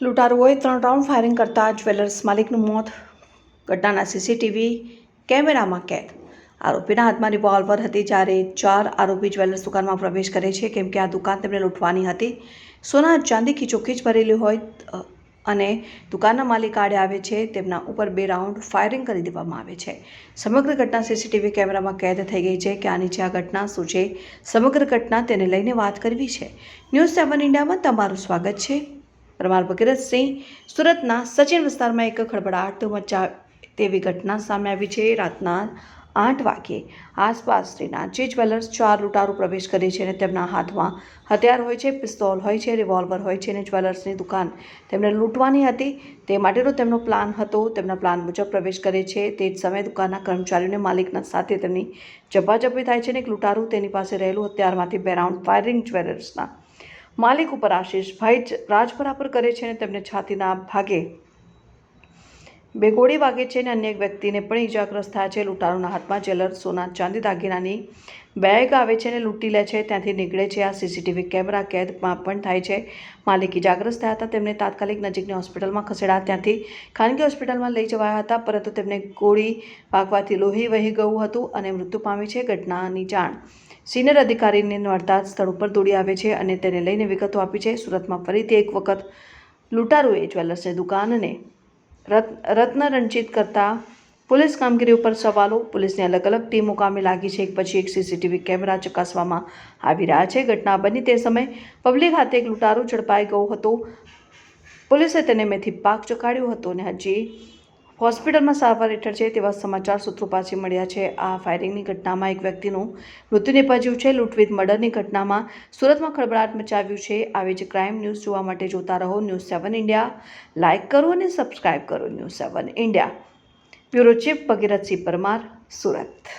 લૂંટારુઓએ ત્રણ round firing કરતા jewellers માલિકનું મોત, ઘટનાના સીસીટીવી કેમેરામાં કેદ. આરોપીના હાથમાં રિવોલ્વર હતી જ્યારે ચાર આરોપી જ્વેલર્સ દુકાનમાં પ્રવેશ કરે છે. કેમ કે આ દુકાન તેમને લૂંટવાની હતી. સોના, ચાંદી, ખીચોખીચ ભરેલી હોય અને દુકાનના માલિક આડે આવે છે. તેમના ઉપર બે રાઉન્ડ ફાયરિંગ કરી દેવામાં આવે છે. સમગ્ર ઘટના સીસીટીવી કેમેરામાં કેદ થઈ ગઈ છે કે આની જે આ ઘટના શું છે? સમગ્ર ઘટના તેને લઈને વાત કરવી છે. ન્યૂઝ સેવન ઇન્ડિયામાં તમારું સ્વાગત છે. પરમાર ભગીરથસિંહ સુરતના સચિન વિસ્તારમાં એક ખળભળાટ મચા તેવી ઘટના સામે આવી છે. રાતના આઠ વાગ્યે આસપાસ શ્રીનાથજી જ્વેલર્સ ચાર લૂંટારો પ્રવેશ કરે છે અને તેમના હાથમાં હથિયાર હોય છે, પિસ્તોલ હોય છે, રિવોલ્વર હોય છે અને જ્વેલર્સની દુકાન તેમને લૂંટવાની હતી. તે માટેનો તેમનો પ્લાન હતો. તેમના પ્લાન મુજબ પ્રવેશ કરે છે. તે જ સમયે દુકાનના કર્મચારીઓને માલિકના સાથે તેમની ઝપાઝપી થાય છે અને એક લૂંટારું તેની પાસે રહેલું હથિયારમાંથી બે રાઉન્ડ ફાયરિંગ જ્વેલર્સના માલિક ઉપર આશીષભાઈ જ રાજપરા પર કરે છે અને તેમને છાતીના ભાગે બે ગોળી વાગે છે અને અન્ય એક વ્યક્તિને પણ ઈજાગ્રસ્ત થયા છે. લૂંટારૂના હાથમાં જેલર સોના ચાંદી દાગીનાની બેગ આવે છે અને લૂંટી લે છે. ત્યાંથી નીકળે છે. આ સીસીટીવી કેમેરા કેદમાં પણ થાય છે. માલિક ઇજાગ્રસ્ત થયા હતા. તેમને તાત્કાલિક નજીકની હોસ્પિટલમાં ખસેડ્યા. ત્યાંથી ખાનગી હોસ્પિટલમાં લઈ જવાયા હતા, પરંતુ તેમને ગોળી વાગવાથી લોહી વહી ગયું હતું અને મૃત્યુ પામી છે ઘટનાની જાણ. સિનિયર અધિકારીને નડતા સ્થળ ઉપર દોડી આવે છે અને તેને લઈને વિગતો આપી છે. સુરતમાં ફરીથી એક વખત લૂંટારુએ જ્વેલર્સની દુકાનને રત રત્ન રંજિત કરતા પોલીસ કામગીરી ઉપર સવાલો પોલીસની અલગ અલગ ટીમો કામે લાગી છે એક પછી એક સીસીટીવી કેમેરા ચકાસવામાં આવી રહ્યા છે। ઘટના બની તે સમયે પબ્લિક હાથે એક લૂંટારો ઝડપાઈ ગયો હતો। પોલીસે તેને મેથી પાક ચકાડ્યો હતો અને હજી હોસ્પિટલમાં સારવાર હેઠળ છે તેવા સમાચાર સૂત્રો પાછી મળ્યા છે. આ ફાયરિંગની ઘટનામાં એક વ્યક્તિનું મૃત્યુ નિપજ્યું છે. લૂંટ વિથ મર્ડરની ઘટનામાં સુરતમાં ખળભળાટ મચાવ્યું છે. આવી જ ક્રાઇમ ન્યૂઝ જોવા માટે જોતા રહો ન્યૂઝ સેવન ઇન્ડિયા લાઇક કરો અને સબસ્ક્રાઇબ કરો news seven India bureau chief Bhagirathsinh Parmar, Surat.